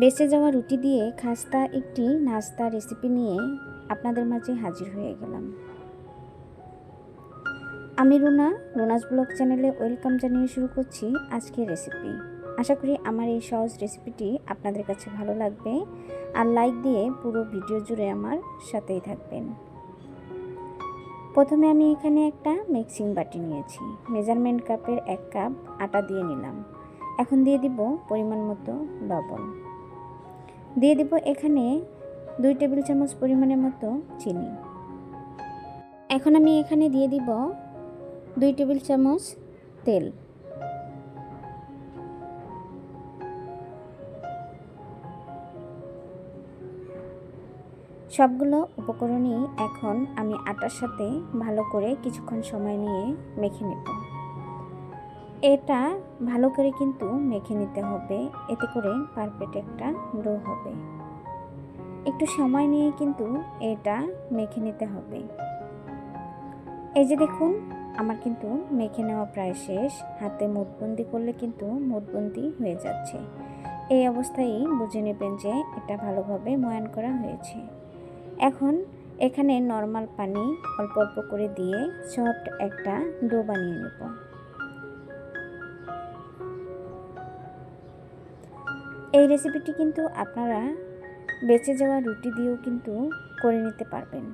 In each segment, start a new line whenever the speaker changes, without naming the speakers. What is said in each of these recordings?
বেঁচে যাওয়া রুটি দিয়ে খাস্তা একটি নাস্তা রেসিপি নিয়ে আপনাদের মাঝে হাজির হয়ে গেলাম। আমি রুনা, রুনাস ব্লগ চ্যানেলে ওয়েলকাম জানিয়ে শুরু করছি আজকের রেসিপি আশা করি আমার এই সহজ রেসিপিটি আপনাদের কাছে ভালো লাগবে আর লাইক দিয়ে পুরো ভিডিও জুড়ে আমার সাথেই থাকবেন। প্রথমে আমি এখানে একটা মিক্সিং বাটি নিয়েছি। মেজারমেন্ট কাপের এক কাপ আটা দিয়ে নিলাম। এখন দিয়ে দিব পরিমাণ মতো লবণ। দিয়ে দিব এখানে দুই টেবিল চামচ পরিমাণের মতো চিনি। এখন আমি এখানে দিয়ে দিব দুই টেবিল চামচ তেল। সবগুলো উপকরণই এখন আমি আটার সাথে ভালো করে কিছুক্ষণ সময় নিয়ে মেখে নেব। এটা ভালো করে কিন্তু মেখে নিতে হবে। এতে করে পারফেক্ট একটা ডো হবে। একটু সময় নিয়ে কিন্তু এটা মেখে নিতে হবে। এই যে দেখুন, আমার কিন্তু মেখে নেওয়া প্রায় শেষ। হাতে মুঠবন্দি করলে কিন্তু মুঠবন্দি হয়ে যাচ্ছে। এই অবস্থায় বুঝে নেবেন যে এটা ভালোভাবে ময়ান করা হয়েছে। এখন এখানে নর্মাল পানি অল্প অল্প করে দিয়ে সফট একটা ডো বানিয়ে নেব। এই রেসিপিটি কিন্তু আপনারা বেঁচে যাওয়া রুটি দিয়েও কিন্তু করে নিতে পারবেন।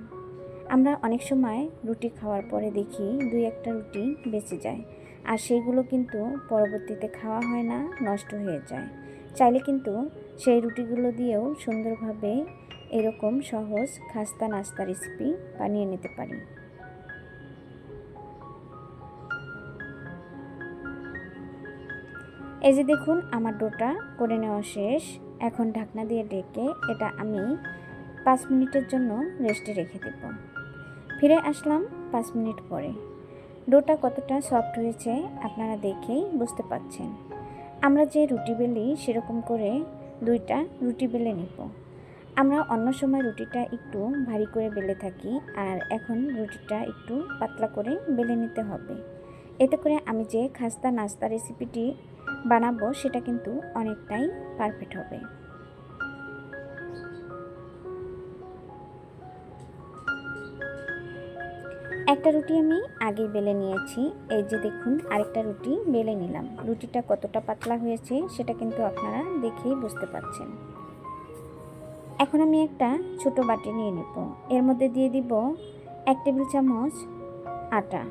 আমরা অনেক সময় রুটি খাওয়ার পরে দেখি দুই একটা রুটি বেঁচে যায়, আর সেইগুলো কিন্তু পরবর্তীতে খাওয়া হয় না, নষ্ট হয়ে যায়। চাইলে কিন্তু সেই রুটিগুলো দিয়েও সুন্দরভাবে এরকম সহজ খাস্তা নাস্তা রেসিপি বানিয়ে নিতে পারি। এই যে দেখুন, আমার ডোটা করে নেওয়া শেষ। এখন ঢাকনা দিয়ে ডেকে এটা আমি পাঁচ মিনিটের জন্য রেস্টে রেখে দেব। ফিরে আসলাম পাঁচ মিনিট পরে। ডোটা কতটা সফট হয়েছে আপনারা দেখেই বুঝতে পাচ্ছেন। আমরা যে রুটি বেলি সেরকম করে দুইটা রুটি বেলে নিব। আমরা অন্য সময় রুটিটা একটু ভারী করে বেলে থাকি আর এখন রুটিটা একটু পাতলা করে বেলে নিতে হবে। এতে করে আমি যে খাস্তা নাস্তা রেসিপিটি বানাবো, সেটা কিন্তু অনেকটাই পারফেক্ট হবে। একটা রুটি আমি আগে বেলে নিয়েছি। এই যে দেখুন, আরেকটা রুটি বেলে নিলাম। রুটিটা কতটা পাতলা হয়েছে, সেটা কিন্তু আপনারা দেখেই বুঝতে পাচ্ছেন এখন আমি একটা ছোট বাটি নিয়ে নেব। এর মধ্যে দিয়ে দিব এক টেবিল চামচ আটা।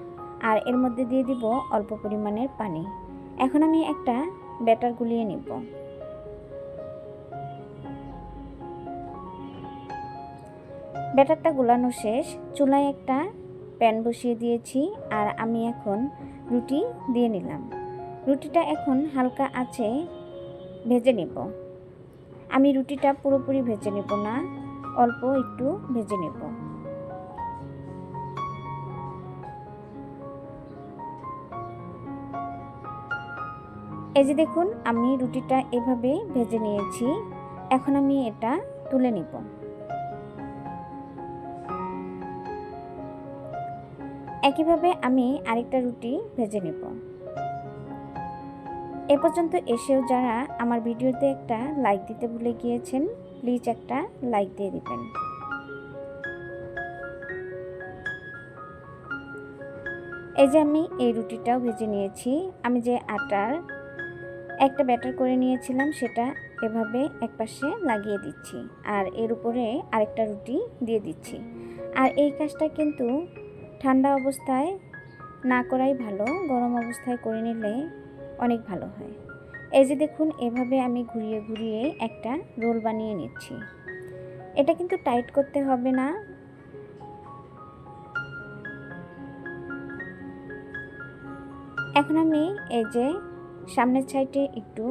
আর এর মধ্যে দিয়ে দিব অল্প পরিমাণের পানি। এখন আমি একটা ব্যাটার গুলিয়ে নিব। ব্যাটারটা গুলানো শেষ, চুলায় একটা প্যান বসিয়ে দিয়েছি আর আমি এখন রুটি দিয়ে নিলাম। রুটিটা এখন হালকা আছে ভেজে নেব। আমি রুটিটা পুরোপুরি ভেজে নেব না, অল্প একটু ভেজে নেব। এই যে দেখুন, আমি রুটিটা এভাবে ভেজে নিয়েছি। এখন আমি এটা তুলে নিব। একইভাবে আমি আরেকটা রুটি ভেজে নেব। এ পর্যন্ত এসেও যারা আমার ভিডিওতে একটা লাইক দিতে ভুলে গিয়েছেন প্লিজ একটা লাইক দিয়ে দিবেন। এই যে আমি এই রুটিটাও ভেজে নিয়েছি। আমি যে আটার একটা ব্যাটার করে নিয়েছিলাম, সেটা এভাবে একপাশে লাগিয়ে দিচ্ছি আর এর উপরে আরেকটা রুটি দিয়ে দিচ্ছি। আর এই কাজটা কিন্তু ঠান্ডা অবস্থায় না করাই ভালো, গরম অবস্থায় করে নিলে অনেক ভালো হয়। এই যে দেখুন, এভাবে আমি ঘুরিয়ে ঘুরিয়ে একটা রোল বানিয়ে নিচ্ছি। এটা কিন্তু টাইট করতে হবে না। এখন আমি এই যে সামনের সাইডে একটু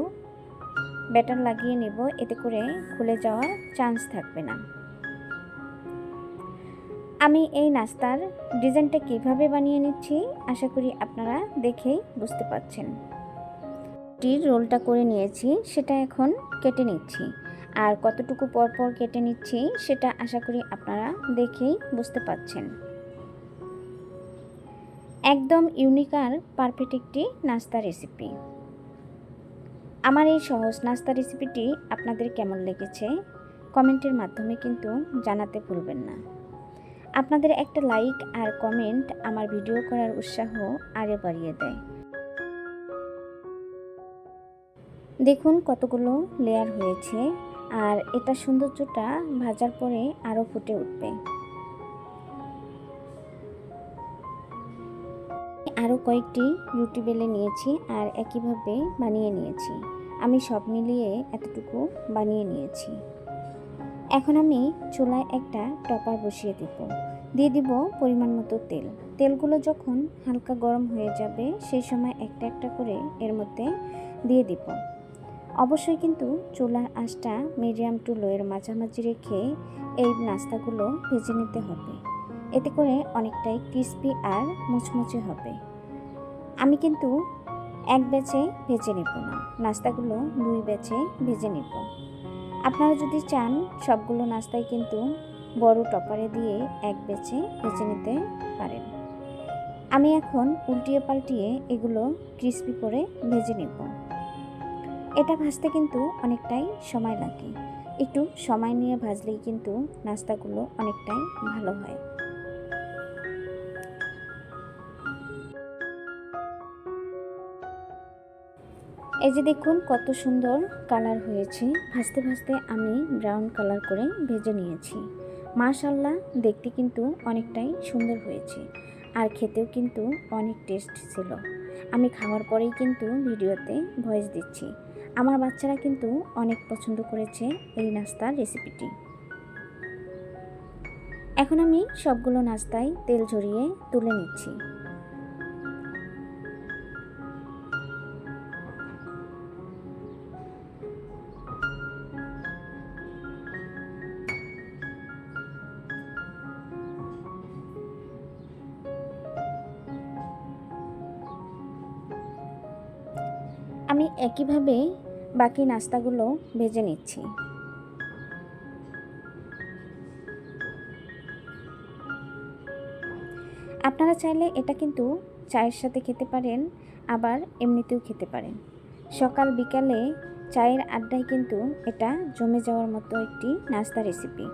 ব্যাটার লাগিয়ে নেব, এতে করে খুলে যাওয়ার চান্স থাকবে না। আমি এই নাস্তার ডিজাইনটা কীভাবে বানিয়ে নিচ্ছি, আশা করি আপনারা দেখেই বুঝতে পাচ্ছেন টির রোলটা করে নিয়েছি, সেটা এখন কেটে নিচ্ছি। আর কতটুকু পর পর কেটে নিচ্ছি, সেটা আশা করি আপনারা দেখেই বুঝতে পাচ্ছেন একদম ইউনিক আর পারফেক্ট একটি নাস্তা রেসিপি আমার এই সহজ নাস্তা রেসিপিটি আপনাদের কেমন লেগেছে? কমেন্টের মাধ্যমে কিন্তু জানাতে ভুলবেন না। আপনাদের একটা লাইক আর কমেন্ট আমার ভিডিও করার উৎসাহ আরে বাড়িয়ে দেয়। দেখুন কতগুলো লেয়ার হয়েছে, আর এটা সৌন্দর্যটা ভাজার পরে আরও ফুটে উঠবে। আরও কয়েকটি রুটি বেলে নিয়েছি আর একইভাবে বানিয়ে নিয়েছি। আমি সব মিলিয়ে এতটুকু বানিয়ে নিয়েছি। এখন আমি চুলায় একটা টপার বসিয়ে দিব। দিয়ে দিব পরিমাণ মতো তেল। তেলগুলো যখন হালকা গরম হয়ে যাবে, সেই সময় একটা একটা করে এর মধ্যে দিয়ে দিব। অবশ্যই কিন্তু চুলার আঁচটা মিডিয়াম টু লোয়ের মাঝামাঝি রেখে এই নাস্তাগুলো ভেজে নিতে হবে। এতে করে অনেকটাই ক্রিস্পি আর মুচমুচে হবে। আমি কিন্তু এক ব্যাচে ভেজে নেব না, নাস্তাগুলো দুই ব্যাচে ভেজে নেব। আপনারা যদি চান, সবগুলো নাস্তায় কিন্তু বড় টপারে দিয়ে এক বেচে ভেজে নিতে পারেন। আমি এখন উল্টিয়ে পাল্টিয়ে এগুলো ক্রিস্পি করে ভেজে নেব। এটা ভাজতে কিন্তু অনেকটাই সময় লাগে। একটু সময় নিয়ে ভাজলেই কিন্তু নাস্তাগুলো অনেকটাই ভালো হয়। এই যে দেখুন, কত সুন্দর কালার হয়েছে। ভাজতে ভাজতে আমি ব্রাউন কালার করে ভেজে নিয়েছি। মাশাল্লাহ দেখতে কিন্তু অনেকটাই সুন্দর হয়েছে। আর খেতেও কিন্তু অনেক টেস্ট ছিল। আমি খাওয়ার পরেই কিন্তু ভিডিওতে ভয়েস দিচ্ছি। আমার বাচ্চারা কিন্তু অনেক পছন্দ করেছে এই নাস্তার রেসিপিটি এখন আমি সবগুলো নাস্তায় তেল ঝরিয়ে তুলে নিচ্ছি। আমি একইভাবে বাকি নাস্তাগুলো ভেজে নিচ্ছি। আপনারা চাইলে এটা কিন্তু চায়ের সাথে খেতে পারেন, আবার এমনিতেও খেতে পারেন। সকাল বিকালে চায়ের আড্ডায় কিন্তু এটা জমে যাওয়ার মতো একটি নাস্তা রেসিপি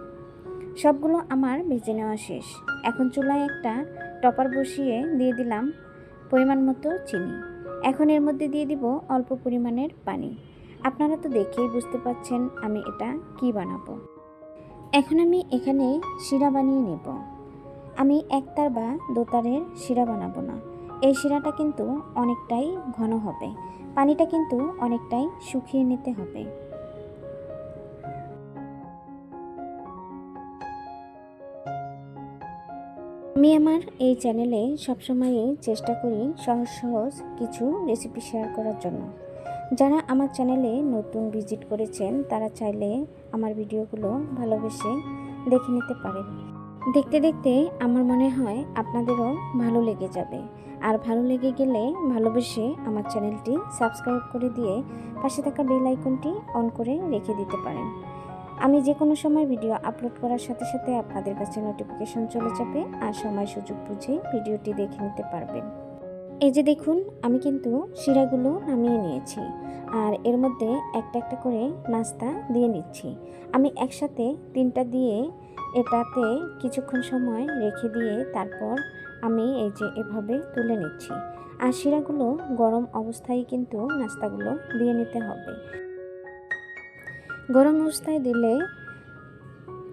সবগুলো আমার ভেজে নেওয়া শেষ। এখন চুলায় একটা টপার বসিয়ে দিয়ে দিলাম পরিমাণ মতো চিনি। এখন এর মধ্যে দিয়ে দিব অল্প পরিমাণের পানি। আপনারা তো দেখেই বুঝতে পাচ্ছেন আমি এটা কি বানাবো। এখন আমি এখানে শিরা বানিয়ে নেব। আমি একতার বা দোতারের শিরা বানাবো না। এই শিরাটা কিন্তু অনেকটাই ঘন হবে। পানিটা কিন্তু অনেকটাই শুকিয়ে নিতে হবে। আমি আমার এই চ্যানেলে সবসময়ই চেষ্টা করি সহজ সহজ কিছু রেসিপি শেয়ার করার জন্য। যারা আমার চ্যানেলে নতুন ভিজিট করেছেন, তারা চাইলে আমার ভিডিওগুলো ভালোবেসে দেখে নিতে পারেন। দেখতে দেখতে আমার মনে হয় আপনাদেরও ভালো লেগে যাবে। আর ভালো লেগে গেলে ভালোবেসে আমার চ্যানেলটি সাবস্ক্রাইব করে দিয়ে পাশে থাকা বেল আইকনটি অন করে রেখে দিতে পারেন। আমি যে কোনো সময় ভিডিও আপলোড করার সাথে সাথে আপনাদের কাছে নোটিফিকেশন চলে যাবে আর সময় সুযোগ বুঝে ভিডিওটি দেখে নিতে পারবেন। এই যে দেখুন, আমি কিন্তু শিরাগুলো নামিয়ে নিয়েছি আর এর মধ্যে একটা একটা করে নাস্তা দিয়ে নিচ্ছি। আমি একসাথে তিনটা দিয়ে এটাতে কিছুক্ষণ সময় রেখে দিয়ে তারপর আমি এই যে এভাবে তুলে নিচ্ছি। আর শিরাগুলো গরম অবস্থায় কিন্তু নাস্তাগুলো দিয়ে নিতে হবে। গরম অবস্থায় দিলে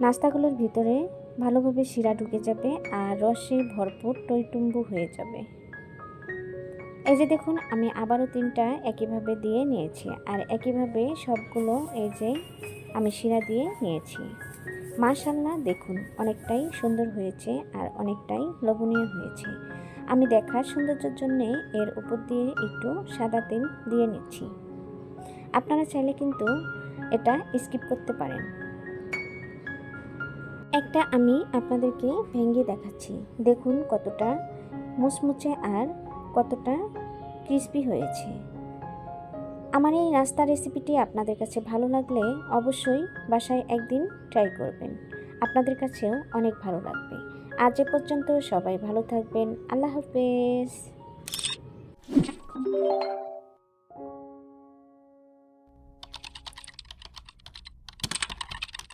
নাস্তাগুলোর ভিতরে ভালোভাবে শিরা ঢুকে যাবে আর রসে ভরপুর টইটুম্বু হয়ে যাবে। এই যে দেখুন, আমি আবারও তিনটা একইভাবে দিয়ে নিয়েছি আর একইভাবে সবগুলো এই যে আমি শিরা দিয়ে নিয়েছি। মাশাল্লাহ দেখুন, অনেকটাই সুন্দর হয়েছে আর অনেকটাই লোভনীয় হয়েছে। আমি দেখার সৌন্দর্যের জন্যে এর উপর দিয়ে একটু সাদা তেল দিয়ে নিচ্ছি। আপনারা চাইলে কিন্তু এটা স্কিপ করতে পারেন। একটা আমি আপনাদেরকে ভেঙে দেখাচ্ছি। দেখুন কতটা মুচমুচে আর কতটা ক্রিস্পি হয়েছে। আমার এই নাস্তা রেসিপিটি আপনাদের কাছে ভালো লাগলে অবশ্যই বাসায় একদিন ট্রাই করবেন। আপনাদের কাছেও অনেক ভালো লাগবে। আজ এ পর্যন্ত সবাই ভালো থাকবেন। আল্লাহ হাফেজ।